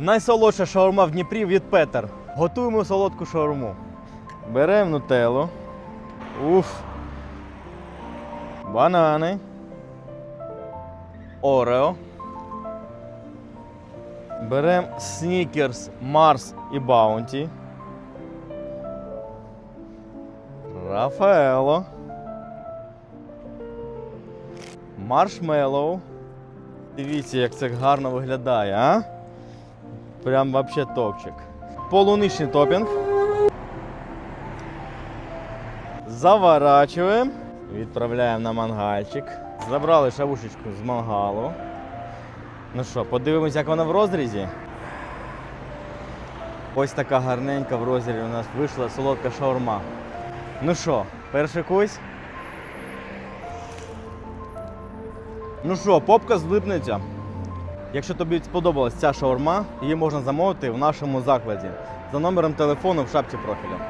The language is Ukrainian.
Найсолодша шаурма в Дніпрі від Петер. Готуємо солодку шаурму. Беремо нутеллу. Уф. Банани. Орео. Беремо снікерс, Марс і Баунті. Рафаело. Маршмеллоу. Дивіться, як це гарно виглядає, а? Прям вообще топчик. Полуничний топінг. Заворачуємо. Відправляємо на мангальчик. Забрали шавушечку з мангалу. Ну що, подивимось, як вона в розрізі. Ось така гарненька в розрізі у нас вийшла солодка шаурма. Ну що, перший кусь? Ну що, попка злипнеться. Якщо тобі сподобалась ця шаурма, її можна замовити в нашому закладі за номером телефону в шапці профіля.